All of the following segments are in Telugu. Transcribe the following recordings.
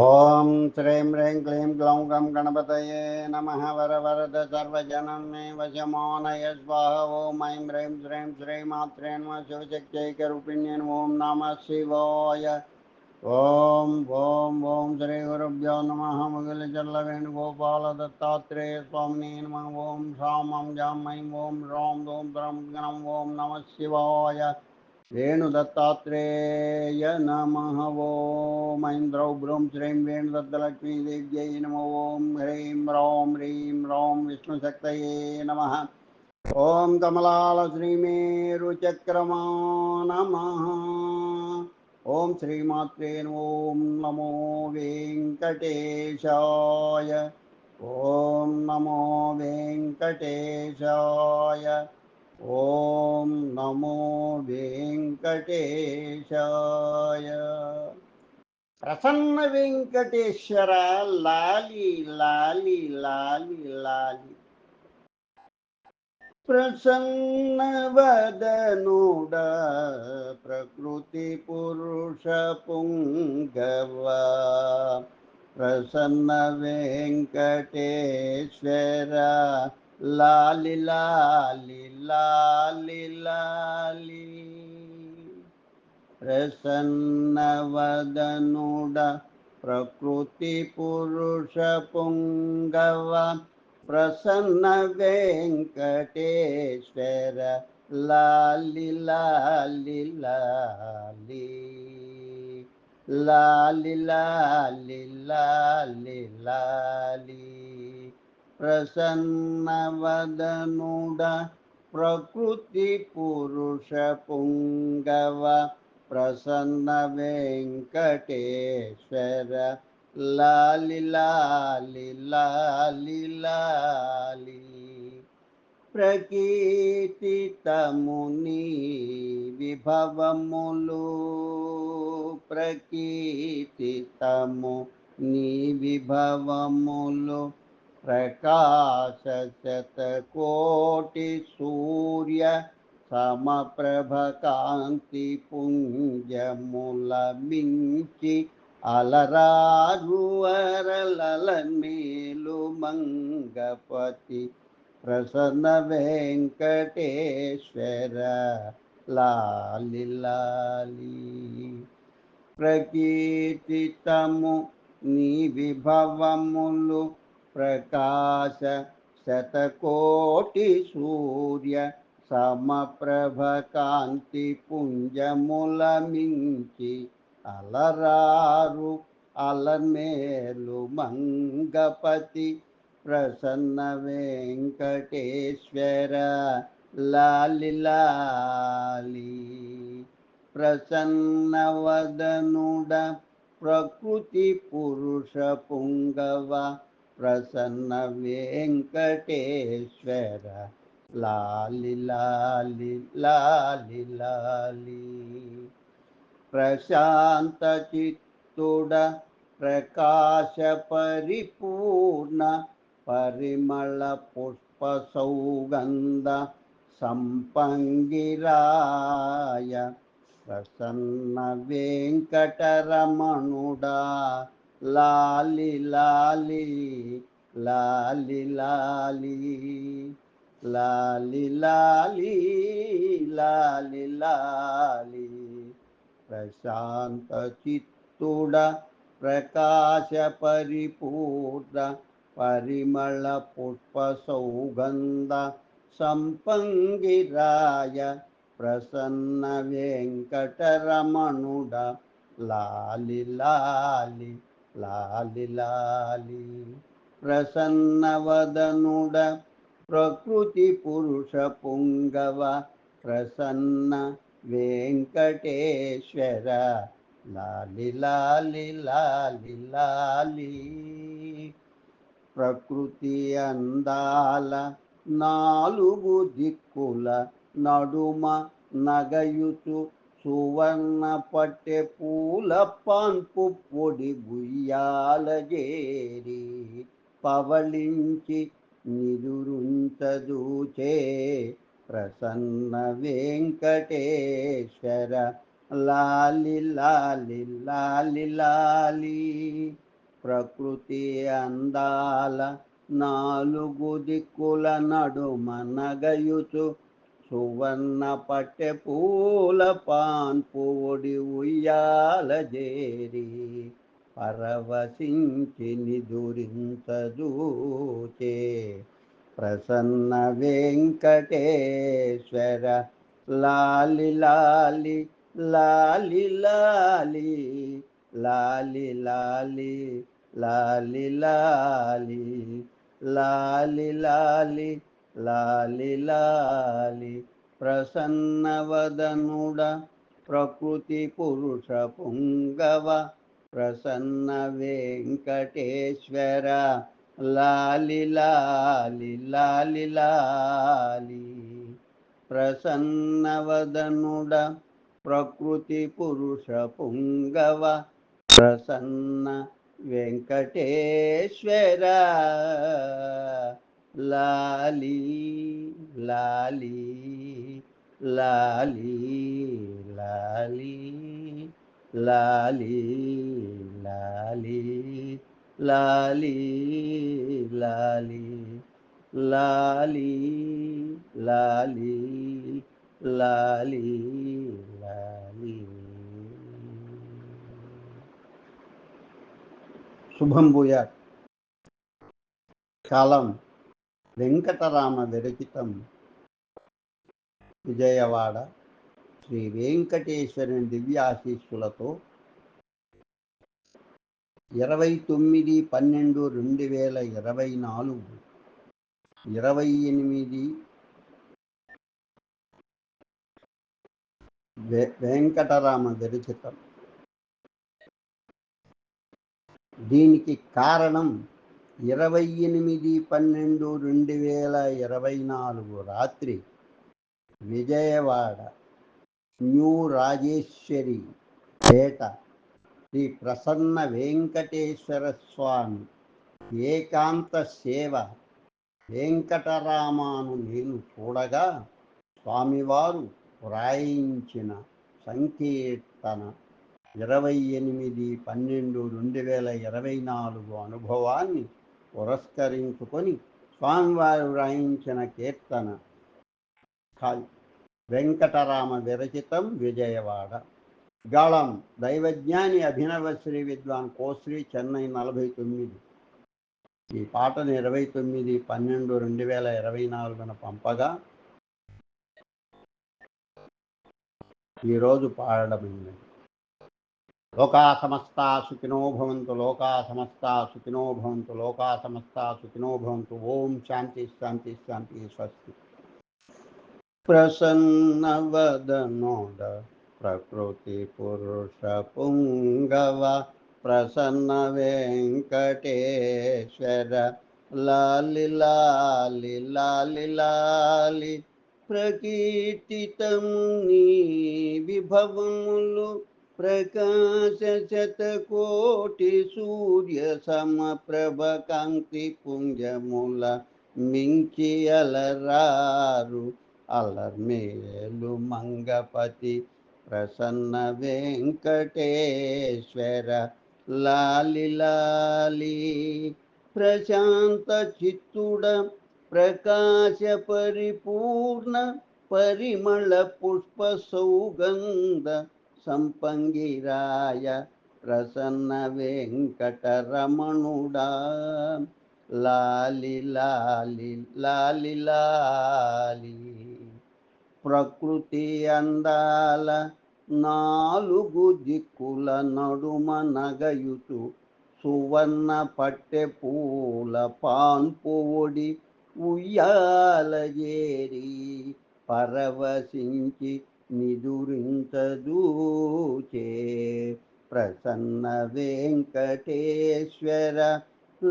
ॐ श्रीं ह्रीं क्लीं ग्लौं गं गणपतये नमः वर वरद सर्वजनं मे वशमानय स्वाहा ॐ ऐं ह्रीं श्रीं श्रीमात्रे नमः शिवशक्त्यैकरूपिण्ये ॐ नमः शिवाय। ॐ ॐ ॐ श्रीगुरुभ्यो नमः मुगिलचल्लवेणुगोपालदत्तात्रेयस्वामिने नमः। ॐ शामं जां ऐं ॐ ह्रौं ॐ त्रं गणं। ॐ नमः शिवाय। वेणुदत्तात्रेय नमः ॐ ऐं द्रौ भ्रूं श्रीं वेणुदत्तलक्ष्मीदेव्यै नमो ॐ ह्रीं ह्रौं ह्रीं ह्रौं विष्णुशक्तये नमः। ॐ कमलालश्रीमेरुचक्रमा नमः। ॐ श्रीमात्रे ॐ नमो वेङ्कटेशाय। ॐ नमो वेङ्कटेशाय। ॐ नमो వెంకటేశాయ ప్రసన్న వెంకటేశ్వర లాలి లాలి లాలి లాలి ప్రసన్న వదనుడ ప్రకృతి పురుష పుంగవ ప్రసన్న వెంకటేశ్వర ला लि लालि लालि लालि। लालि लालि लालि लालि। प्रसन्नवदनुड प्रकृतिपुरुषपुङ्गव प्रसन्नवेङ्कटेश्वर लालि लालि लालि लालि प्रकीर्तितमुनि विभवमुलु प्रकीर्तितमुनि विभवमुलु प्रकाशशतकोटिसूर्य సమప్రభకాంతిపుంజములమించి అలరారువరలల మేలు మంగపతి ప్రసన్న వెంకటేశ్వర. లాలి లాలి. ప్రకీర్తితము నీ విభవములు ప్రకాశ శతకోటి సూర్య సమప్రభ కాంతి అలరారు అలమేలు మంగపతి ప్రసన్న వెంకటేశ్వర లాలి లాలి ప్రసన్నవదనుడ ప్రకృతి పురుష పుంగవ ప్రసన్న వెంకటేశ్వర. లాలి లాలి లాలి లాలి. ప్రశాంత చిత్తుడ ప్రకాశ పరిపూర్ణ పరిమళ పుష్ప సౌగంధ సంపంగిరాయ ప్రసన్న వెంకటరమణుడా. लालि लाली लाल लाली लालि लाली लाल लाली। प्रशान्तचित्तूड प्रकाश परिपूर्ण परिमल पुष्पसौगन्ध सम्पङ्गिराय प्रसन्न वेङ्कटरमणुड लालिलालि లాలి లాలి ప్రసన్నవదనుడ ప్రకృతి పురుష పుంగవ ప్రసన్న వెంకటేశ్వర. లాలి లాలి లాలి లాలి ప్రకృతి అందాల నాలుగు దిక్కుల నడుమ నగయుచు సువర్ణ పట్టె పూల పాన్పు పొడి గుయ్యాల జేరి పవళించి నిదురుంచదూచే ప్రసన్న వెంకటేశ్వర లాలి లాలి లాలి లాలి. ప్రకృతి అందాల నాలుగు దిక్కుల నడుమ నగయుచు సువర్ణ పట్టె పూల పాన్పు ఒడి ఉయ్యాల జేరి పరవశించి నిదురించదూచే ప్రసన్న వెంకటేశ్వర లాలి లాలి లాలి లాలి లాలి లాలి లాలి లాలి లాలి లాలి లాలి లాలి ప్రసన్నవదనుడ ప్రకృతి పురుష పుంగవ ప్రసన్న వెంకటేశ్వర. లాలి లాలి లాలి లాలి ప్రసన్నవదనుడ ప్రకృతి పురుష పుంగవ ప్రసన్న వెంకటేశ్వర. లాలి లాలి లాలి లాలి లాలి లాలి లాలి లాలి లాలి లాలి లాలి లాలి శుభం భూయా కాలం వెంకటరామ విరచితం విజయవాడ శ్రీ వెంకటేశ్వరుని దివ్యాశీస్సులతో ఇరవై తొమ్మిది పన్నెండు రెండు వేల ఇరవై నాలుగు ఇరవై ఎనిమిది వెంకటరామ విరచితం. దీనికి కారణం ఇరవై ఎనిమిది పన్నెండు రెండు వేల ఇరవై నాలుగు రాత్రి విజయవాడ న్యూ రాజేశ్వరి పేట శ్రీ ప్రసన్న వెంకటేశ్వర స్వామి ఏకాంత సేవ వెంకటరామాను నేను చూడగా స్వామివారు వ్రాయించిన సంకీర్తన ఇరవై ఎనిమిది పన్నెండు రెండు వేల ఇరవై నాలుగు అనుభవాన్ని పురస్కరించుకొని స్వామివారు వ్రాయించిన కీర్తన వెంకటరామ విరచితం విజయవాడ. గాళం దైవజ్ఞాని అభినవ శ్రీ విద్వాన్ కోశ్రీ చెన్నై నలభై తొమ్మిది. ఈ పాటను ఇరవై తొమ్మిది పన్నెండు రెండు వేల ఇరవై నాలుగున పంపగా ఈరోజు పాడడమైంది లోకా సమస్త సుఖినో భవంతు లోకా సమస్త సుఖినో భవంతు లోకా సమస్త సుఖినో భవంతు ఓం శాంతి శాంతి శాంతి స్వస్తి ప్రసన్నవదనోద ప్రకృతి పురుష పుంగవ ప్రసన్న వెంకటేశ్వర లాలి లాలి లాలి లాలి ప్రకీర్తితం నీ విభవములు ప్రకాశ శతకోటి సూర్య సమప్రభ కాంతి పుంజముల మించి అలరారు. అలర్మేలు మంగపతి ప్రసన్న వెంకటేశ్వర లాలి లాలి ప్రశాంత చిత్తుడ ప్రకాశ పరిపూర్ణ పరిమళ పుష్ప సౌగంధ సంపంగిరాయ ప్రసన్న వెంకటరమణుడా. లాలి లాలి లాలి లాలి ప్రకృతి అందాల నాలుగు దిక్కుల నడుమ నగయుచు సువర్ణ పట్టె పూల పాన్పు ఒడి ఉయ్యాలజేరి పరవశించి నిదురించదూచే ప్రసన్న వెంకటేశ్వర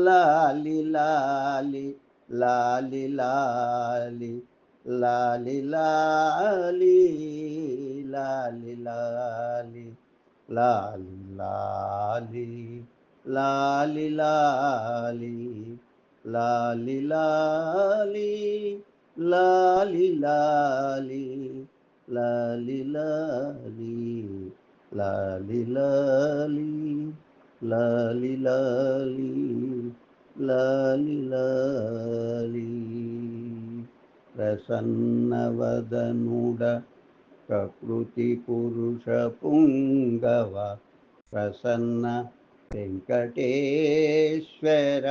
లాలి లాలి లాలి లాలి లాలి లాలి లాలి లాలి లాలి లాలి లాలి లాలి లాలి లాలి లాలి లాలి లాలి లాలి లాలి లాలి లాలి లాలి లాలి లాలి ప్రసన్నవదనుడ ప్రకృతి పురుష పుంగవ ప్రసన్న వెంకటేశ్వర.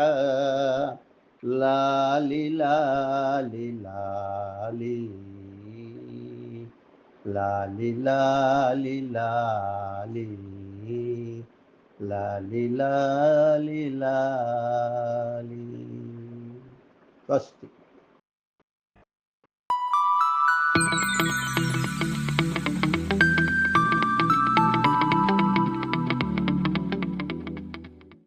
లాలి లాలి లాలి La la la la la Lali lali lali. Lali lali lali. Swasti.